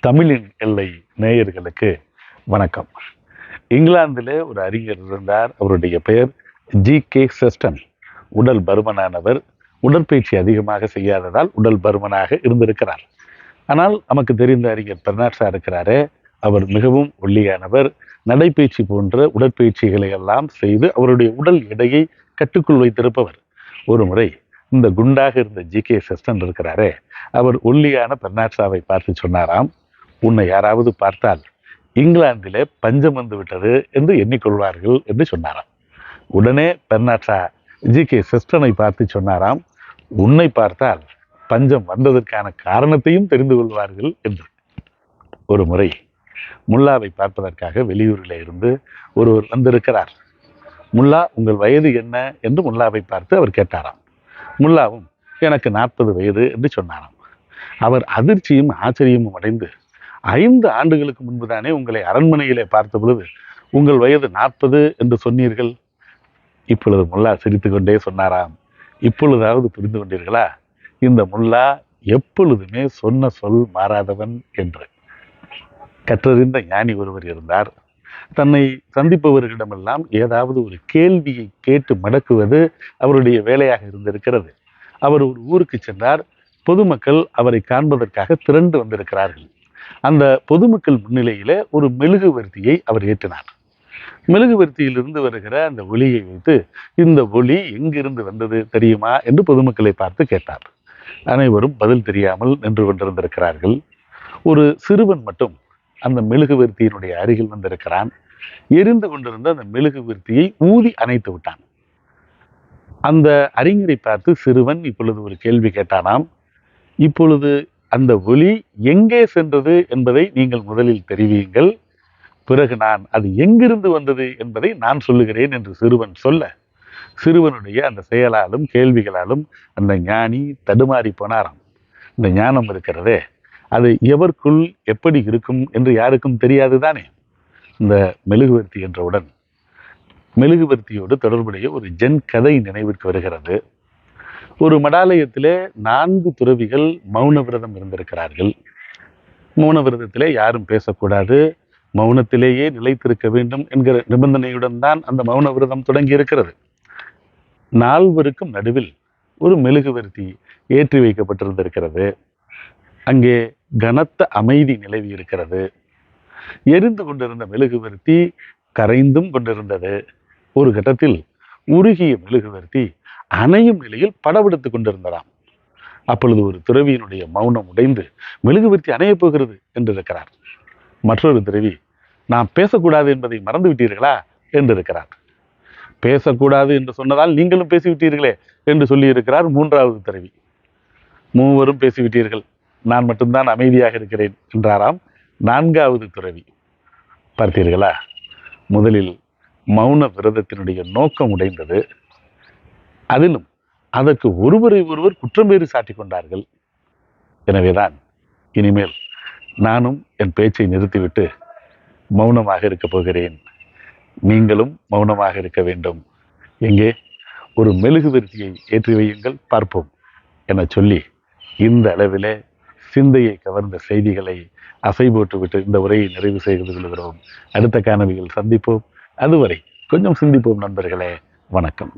தமிழின் எல்லை நேயர்களுக்கு வணக்கம். இங்கிலாந்தில் ஒரு அறிஞர் இருந்தார். அவருடைய பெயர் ஜி கே செஸ்டன் உடல் பருமனானவர். உடற்பயிற்சி அதிகமாக செய்யாததால் உடல் பருமனாக இருந்திருக்கிறார். ஆனால் நமக்கு தெரிந்த அறிஞர் பெர்னாட்ஸா இருக்கிறாரே. அவர் மிகவும் ஒல்லியானவர். நடைப்பயிற்சி போன்ற உடற்பயிற்சிகளை எல்லாம் செய்து அவருடைய உடல் எடையை கட்டுக்குள் வைத்திருப்பவர். ஒரு முறை இந்த குண்டாக இருந்த ஜி கே செஸ்டன் இருக்கிறாரே அவர் ஒல்லியான பெர்னாட்ஸாவை பார்த்து சொன்னாராம் உன்னை யாராவது பார்த்தால் இங்கிலாந்திலே பஞ்சம் வந்து விட்டது என்று எண்ணிக்கொள்வார்கள் என்று சொன்னாராம். உடனே பெர்னாட்ஸா ஜி கே செஸ்டனை பார்த்து சொன்னாராம் உன்னை பார்த்தால் பஞ்சம் வந்ததற்கான காரணத்தையும் தெரிந்து கொள்வார்கள் என்று. ஒரு முறை முல்லாவை பார்ப்பதற்காக வெளியூரில் இருந்து ஒருவர் வந்திருக்கிறார். முல்லா உங்கள் வயது என்ன? என்று முல்லாவை பார்த்து அவர் கேட்டாராம். முல்லாவும் எனக்கு நாற்பது வயது என்று சொன்னாராம். அவர் அதிர்ச்சியும் ஆச்சரியமும் அடைந்து ஐந்து ஆண்டுகளுக்கு முன்புதானே உங்களை அரண்மனையிலே பார்த்த பொழுது உங்கள் வயது நாற்பது என்று சொன்னீர்கள். இப்பொழுது முல்லா சிரித்துக்கொண்டே சொன்னாராம். இப்பொழுதாவது புரிந்து கொண்டீர்களா? இந்த முல்லா எப்பொழுதுமே சொன்ன சொல் மாறாதவன் என்று. கற்றறிந்த ஞானி ஒருவர் இருந்தார். தன்னை சந்திப்பவர்களிடமெல்லாம் ஏதாவது ஒரு கேள்வியை கேட்டு மடக்குவது அவருடைய வேலையாக இருந்திருக்கிறது. அவர் ஒரு ஊருக்கு சென்றார். பொதுமக்கள் அவரை காண்பதற்காக திரண்டு வந்திருக்கிறார்கள். அந்த பொதுமக்கள் முன்னிலையில ஒரு மெழுகுவர்த்தியை அவர் ஏற்றினார். மெழுகுவர்த்தியிலிருந்து வருகிற அந்த ஒளியை வைத்து இந்த ஒளி எங்கிருந்து வந்தது தெரியுமா? என்று பொதுமக்களை பார்த்து கேட்டார். அனைவரும் பதில் தெரியாமல் நின்று கொண்டிருந்திருக்கிறார்கள். ஒரு சிறுவன் மட்டும் அந்த மெழுகுவர்த்தியினுடைய அருகில் வந்திருக்கிறான். எரிந்து கொண்டிருந்த அந்த மெழுகுவர்த்தியை ஊதி அணைத்து விட்டான். அந்த அறிஞரை பார்த்து சிறுவன் இப்பொழுது ஒரு கேள்வி கேட்டானாம். இப்பொழுது அந்த ஒளி எங்கே சென்றது என்பதை நீங்கள் முதலில் தெரிவியுங்கள். பிறகு நான் அது எங்கிருந்து வந்தது என்பதை நான் சொல்லுகிறேன் என்று சிறுவன் சொல்ல சிறுவனுடைய அந்த செயலாலும் கேள்விகளாலும் அந்த ஞானி தடுமாறி போனாராம். இந்த ஞானம் இருக்கிறதே. அது எவருக்குள் எப்படி இருக்கும் என்று யாருக்கும் தெரியாது தானே? இந்த மெழுகுவர்த்தி என்றவுடன். மெழுகுவர்த்தியோடு தொடர்புடைய ஒரு ஜென் கதை நினைவிற்கு வருகிறது. ஒரு மடாலயத்திலே நான்கு துறவிகள் மௌன விரதம் இருந்திருக்கிறார்கள். மௌன விரதத்திலே யாரும் பேசக்கூடாது. மௌனத்திலேயே நிலைத்திருக்க வேண்டும் என்கிற நிபந்தனையுடன் தான் அந்த மௌன விரதம் தொடங்கி இருக்கிறது நால்வருக்கும் நடுவில் ஒரு மெழுகுவர்த்தி ஏற்றி வைக்கப்பட்டிருந்திருக்கிறது. அங்கே கனத்த அமைதி நிலவி இருக்கிறது. எரிந்து கொண்டிருந்த மெழுகுவர்த்தி கரைந்தும் கொண்டிருந்தது. ஒரு கட்டத்தில் உருகிய மெழுகுவர்த்தி அணையும் நிலையில் படவெடுத்து கொண்டிருந்ததாம். அப்பொழுது ஒரு துறவியினுடைய மௌனம் உடைந்து மெழுகுவர்த்தி அணையப் போகிறது என்று இருக்கிறார் மற்றொரு துறவி நாம் பேசக்கூடாது என்பதை மறந்து விட்டீர்களா? என்று இருக்கிறார் பேசக்கூடாது என்று சொன்னதால் நீங்களும் பேசிவிட்டீர்களே என்று சொல்லியிருக்கிறார் மூன்றாவது துறவி. மூவரும் பேசிவிட்டீர்கள். நான் மட்டும்தான் அமைதியாக இருக்கிறேன் என்றாராம் நான்காவது துறவி. பார்த்தீர்களா? முதலில் மௌன விரதத்தினுடைய நோக்கம் உடைந்தது. அதிலும் அதற்கு ஒருவரை ஒருவர் குற்றம் பேறு சாட்டிக் கொண்டார்கள். எனவேதான் இனிமேல் நானும் என் பேச்சை நிறுத்திவிட்டு மௌனமாக இருக்கப் போகிறேன். நீங்களும் மௌனமாக இருக்க வேண்டும். எங்கே? ஒரு மெழுகுவர்த்தியை ஏற்றி வையுங்கள் பார்ப்போம் என சொல்லி இந்த அளவிலே சிந்தையை கவர்ந்த செய்திகளை அசை போட்டுவிட்டு இந்த உரையை நிறைவு செய்து கொள்கிறோம். அடுத்த காணொலியில் சந்திப்போம். அதுவரை கொஞ்சம் சிந்திப்போம் நண்பர்களே. வணக்கம்.